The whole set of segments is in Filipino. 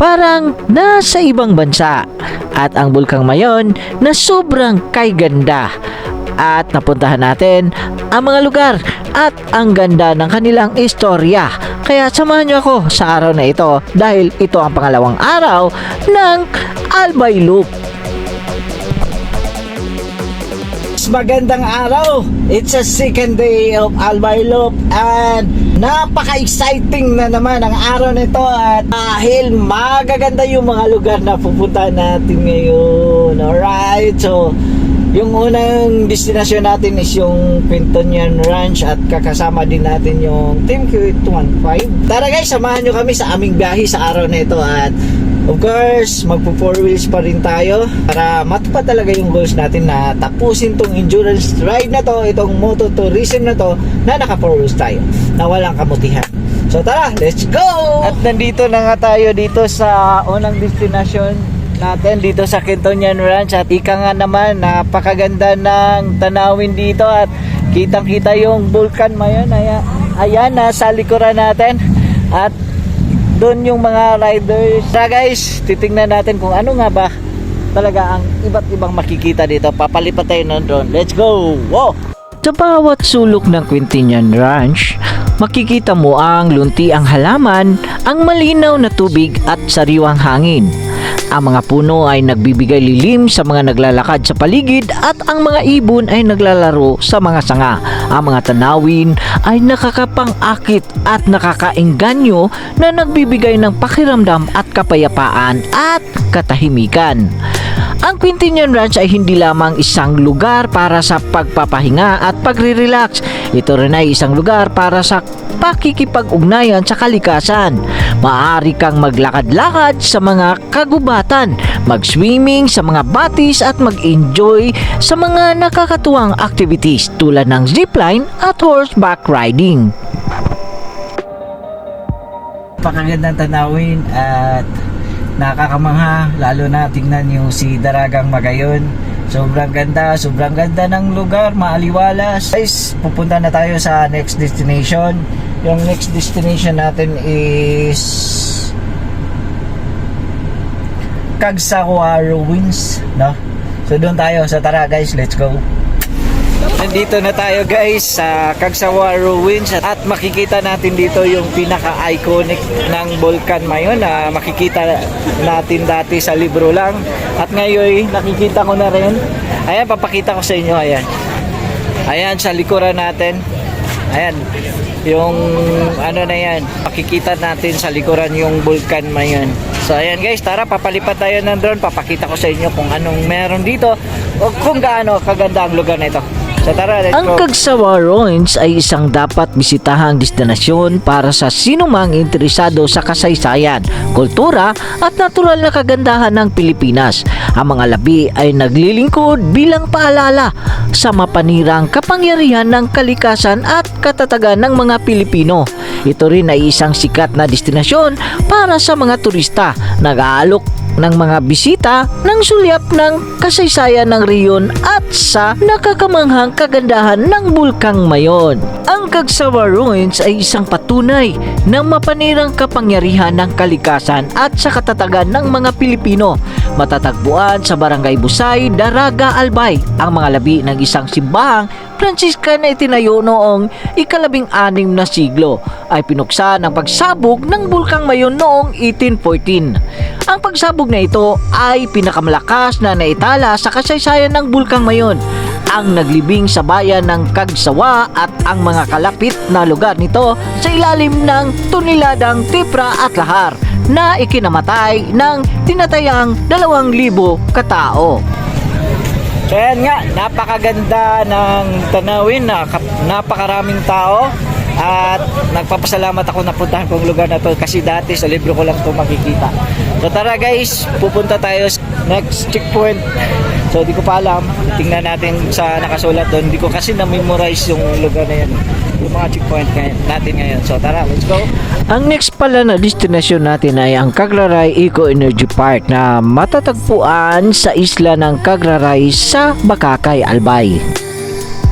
parang nasa ibang bansa. At ang Bulkang Mayon na sobrang kay ganda. At napuntahan natin ang mga lugar at ang ganda ng kanilang istorya. Kaya samahan niyo ako sa araw na ito dahil ito ang pangalawang araw ng Albay Loop. Magandang araw! It's a second day of Albay Loop and napaka-exciting na naman ang araw nito at dahil magaganda yung mga lugar na pupunta natin ngayon. Alright, so yung unang destinasyon natin is yung Quintonian Ranch at kakasama din natin yung Team Q815. Tara guys, samahan nyo kami sa aming biyahe sa araw na ito at Of course, magpo four wheels pa rin tayo para matupad talaga yung goals natin na tapusin tong endurance ride na to, itong moto tourism na to na naka four wheels tayo, na walang kamutihan. So tara, let's go! At nandito na nga tayo dito sa unang destination natin dito sa Quintonian Ranch at ika nga naman napakaganda ng tanawin dito at kitang kita yung vulkan mayon ayan, ayan nasa likuran natin at doon yung mga riders. Tara guys, titingnan natin kung ano nga ba talaga ang iba't ibang makikita dito. Papalipat tayo nun doon. Let's go! Wow! Sa bawat sulok ng Quintinian Ranch, makikita mo ang lunti ang halaman, ang malinaw na tubig at sariwang hangin. Ang mga puno ay nagbibigay lilim sa mga naglalakad sa paligid at ang mga ibon ay naglalaro sa mga sanga. Ang mga tanawin ay nakakapang-akit at nakakaengganyo na nagbibigay ng pakiramdam at kapayapaan at katahimikan. Ang Quintinian Ranch ay hindi lamang isang lugar para sa pagpapahinga at pagre-relax. Ito rin ay isang lugar para sa pakikipag-ugnayan sa kalikasan. Maaari kang maglakad-lakad sa mga kagubatan, mag-swimming sa mga batis at mag-enjoy sa mga nakakatuwang activities tulad ng zipline at horseback riding. Pakagandang tanawin at nakakamangha lalo na tingnan yung si Daragang Magayon. Sobrang ganda sobrang ganda ng lugar maaliwalas. Guys pupunta na tayo sa next destination. Yung next destination natin is Kagsawa Ruins no? So doon tayo. So tara guys let's go Nandito na tayo guys sa Kagsawa Ruins at makikita natin dito yung pinaka-iconic ng Volcan Mayon na makikita natin dati sa libro lang. At ngayon nakikita ko na rin. Ayan papakita ko sa inyo ayan. Ayan sa likuran natin. Ayan yung ano na yan. Makikita natin sa likuran yung Volcan Mayon. So ayan guys tara papalipat tayo ng drone. Papakita ko sa inyo kung anong meron dito o kung gaano kaganda ang lugar na ito So tara, let's Ang go. Kagsawa Ruins ay isang dapat bisitahang destinasyon para sa sinumang interesado sa kasaysayan, kultura at natural na kagandahan ng Pilipinas. Ang mga labi ay naglilingkod bilang paalala sa mapanirang kapangyarihan ng kalikasan at katatagan ng mga Pilipino. Ito rin ay isang sikat na destinasyon para sa mga turista nag-aalok ng mga bisita ng sulyap ng kasaysayan ng riyon at sa nakakamanghang kagandahan ng bulkang mayon. Ang Kagsawa Ruins ay isang patunay ng mapanirang kapangyarihan ng kalikasan at sa katatagan ng mga Pilipino. Matatagpuan sa Barangay Busay, Daraga, Albay, ang mga labi ng isang simbahang Franciscan na itinayo noong ikalabing anim na siglo ay pinuksa ng pagsabog ng Bulkang Mayon noong 1814. Ang pagsabog na ito ay pinakamalakas na naitala sa kasaysayan ng Bulkang Mayon ang naglibing sa bayan ng Kagsawa at ang mga kalapit na lugar nito sa ilalim ng tuniladang Tipra at Lahar na ikinamatay ng tinatayang 2,000 katao. So nga, napakaganda ng tanawin, na napakaraming tao at nagpapasalamat ako na puntahan kong lugar na to kasi dati sa libro ko lang to makikita. So tara guys, pupunta tayo next checkpoint. So di ko pa alam, tingnan natin sa nakasulat doon. Di ko kasi na-memorize yung lugar na yan. Yung mga checkpoint ngayon, natin ngayon. So tara, let's go. Ang next pala na destinasyon natin ay ang Cagraray Eco Energy Park na matatagpuan sa isla ng Cagraray sa Bakakay, Albay.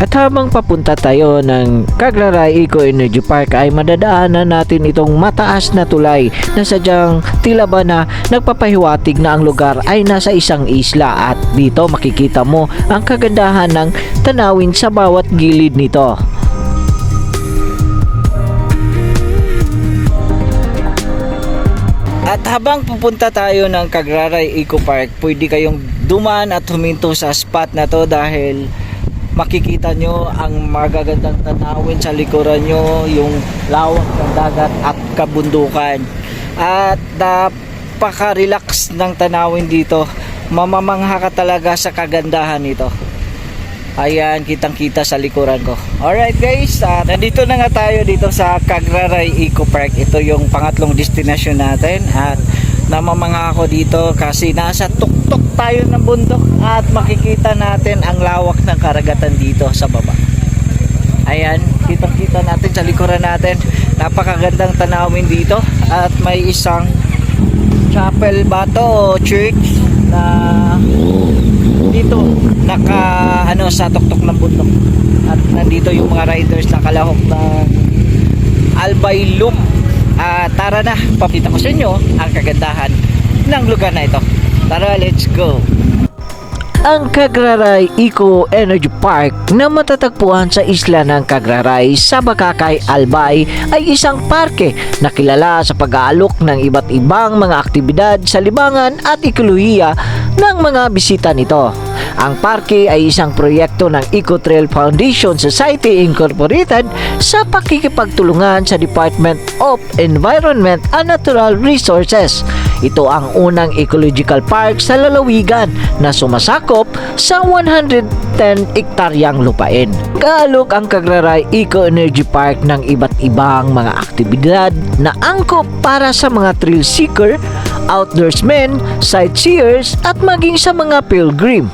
At habang papunta tayo ng Cagraray Eco Energy Park ay madadaanan natin itong mataas na tulay na sadyang tila ba na nagpapahiwatig na ang lugar ay nasa isang isla at dito makikita mo ang kagandahan ng tanawin sa bawat gilid nito. At habang pupunta tayo ng Cagraray Eco Park, pwede kayong duman at huminto sa spot na to dahil makikita nyo ang magagandang tanawin sa likuran nyo, yung lawak ng dagat at kabundukan. At napaka-relax ng tanawin dito. Mamamangha ka talaga sa kagandahan nito. Ayan, kitang-kita sa likuran ko. Alright guys, ah, nandito na nga tayo dito sa Cagraray Eco Park. Ito yung pangatlong destination natin at namamanga ako dito kasi nasa tuktok tayo ng bundok at makikita natin ang lawak ng karagatan dito sa baba. Ayan, kitang-kita natin sa likuran natin. Napakagandang tanawin dito at may isang chapel ba to church na dito naka ano sa tuktok ng bundok. At nandito yung mga riders na kalahok ng Albay Loop Ah, tara na papita ko sa inyo ang kagandahan ng lugar na ito. Tara let's go Ang Cagraray Eco Energy Park na matatagpuan sa isla ng Cagraray sa Bakakay, Albay ay isang parke na kilala sa pag-aalok ng iba't ibang mga aktibidad sa libangan at ekolohiya ng mga bisita nito. Ang parke ay isang proyekto ng Eco Trail Foundation Society Incorporated sa pakikipagtulungan sa Department of Environment and Natural Resources. Ito ang unang ecological park sa lalawigan na sumasakop sa 110 ektaryang lupain. Kaalok ang Cagraray Eco Energy Park ng iba't ibang mga aktibidad na angkop para sa mga thrill seeker, outdoorsmen, sightseers at maging sa mga pilgrim.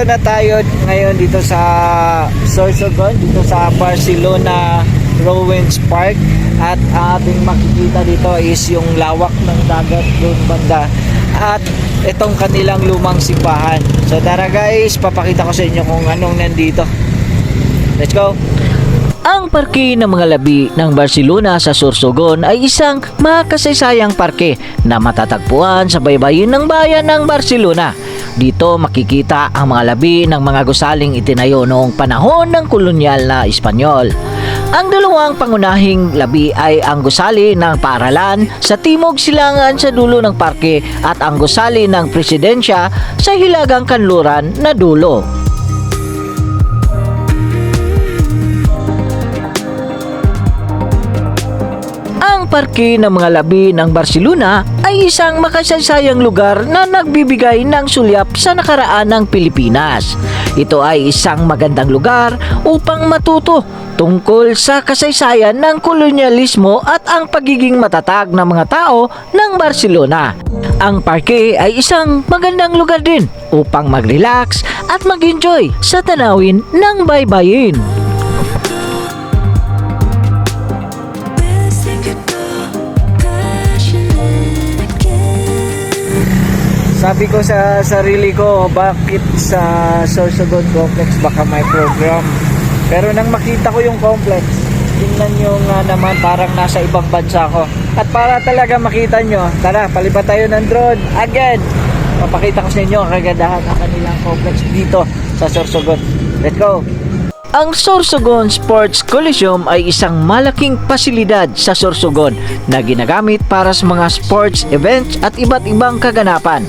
Nandito na tayo ngayon dito sa Sorsogon, dito sa Barcelona Rowens Park at ating makikita dito is yung lawak ng dagat doon banda at itong kanilang lumang simbahan. So tara guys, papakita ko sa inyo kung anong nandito. Let's go! Ang parke ng mga labi ng Barcelona sa Sorsogon ay isang makasaysayang parke na matatagpuan sa baybayin ng bayan ng Barcelona. Dito makikita ang mga labi ng mga gusaling itinayo noong panahon ng kolonyal na Espanyol. Ang dalawang pangunahing labi ay ang gusali ng paaralan sa timog silangan sa dulo ng parke at ang gusali ng presidensya sa hilagang kanluran na dulo. Ang parke ng mga labi ng Barcelona ay isang makasaysayang lugar na nagbibigay ng sulyap sa nakaraan ng Pilipinas. Ito ay isang magandang lugar upang matuto tungkol sa kasaysayan ng kolonyalismo at ang pagiging matatag ng mga tao ng Barcelona. Ang parke ay isang magandang lugar din upang mag-relax at mag-enjoy sa tanawin ng baybayin. Sabi ko sa sarili ko, bakit sa Sorsogon Complex baka may program? Pero nang makita ko yung complex, tingnan nyo nga naman parang nasa ibang bansa ko. At para talaga makita nyo, tara, palipat tayo ng drone. Again, papakita ko sa inyo ang kagandahan ng kanilang complex dito sa Sorsogon. Let's go! Ang Sorsogon Sports Coliseum ay isang malaking pasilidad sa Sorsogon na ginagamit para sa mga sports events at iba't ibang kaganapan.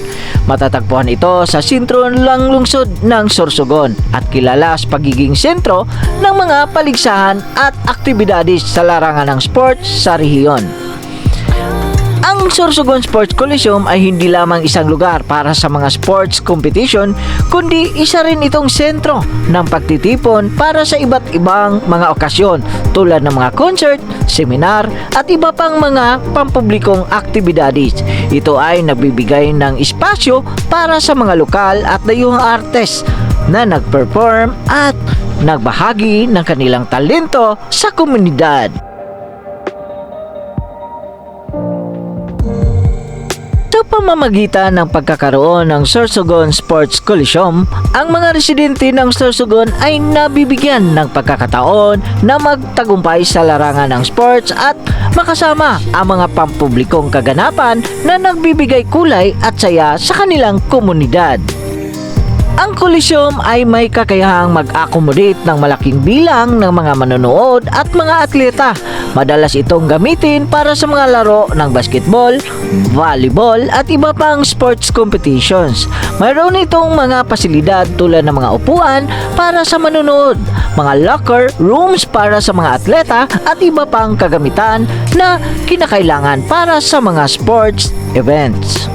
Matatagpuan ito sa sentro lang lungsod ng Sorsogon at kilala sa pagiging sentro ng mga paligsahan at aktibidades sa larangan ng sports sa rehiyon. Ang Sorsogon Sports Coliseum ay hindi lamang isang lugar para sa mga sports competition, kundi isa rin itong sentro ng pagtitipon para sa iba't ibang mga okasyon tulad ng mga concert, seminar at iba pang mga pampublikong aktibidades. Ito ay nagbibigay ng espasyo para sa mga lokal at dayuhang artist na nag-perform at nagbahagi ng kanilang talento sa komunidad. Pamamagitan ng pagkakaroon ng Sorsogon Sports Coliseum, ang mga residente ng Sorsogon ay nabibigyan ng pagkakataon na magtagumpay sa larangan ng sports at makasama ang mga pampublikong kaganapan na nagbibigay kulay at saya sa kanilang komunidad. Ang Coliseum ay may kakayahang mag-accommodate ng malaking bilang ng mga manonood at mga atleta. Madalas itong gamitin para sa mga laro ng basketball, volleyball at iba pang sports competitions. Mayroon itong mga pasilidad tulad ng mga upuan para sa manonood, mga locker rooms para sa mga atleta at iba pang kagamitan na kinakailangan para sa mga sports events.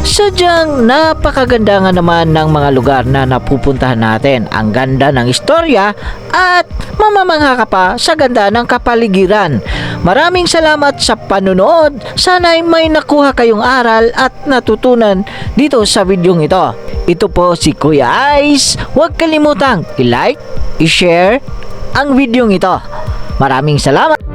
Sadyang napakaganda nga naman ng mga lugar na napupuntahan natin. Ang ganda ng istorya at mamamangha ka pa sa ganda ng kapaligiran. Maraming salamat sa panunood. Sana'y may nakuha kayong aral at natutunan dito sa videong ito. Ito po si Kuya Ice. Huwag kalimutang i-like, i-share ang videong ito. Maraming salamat!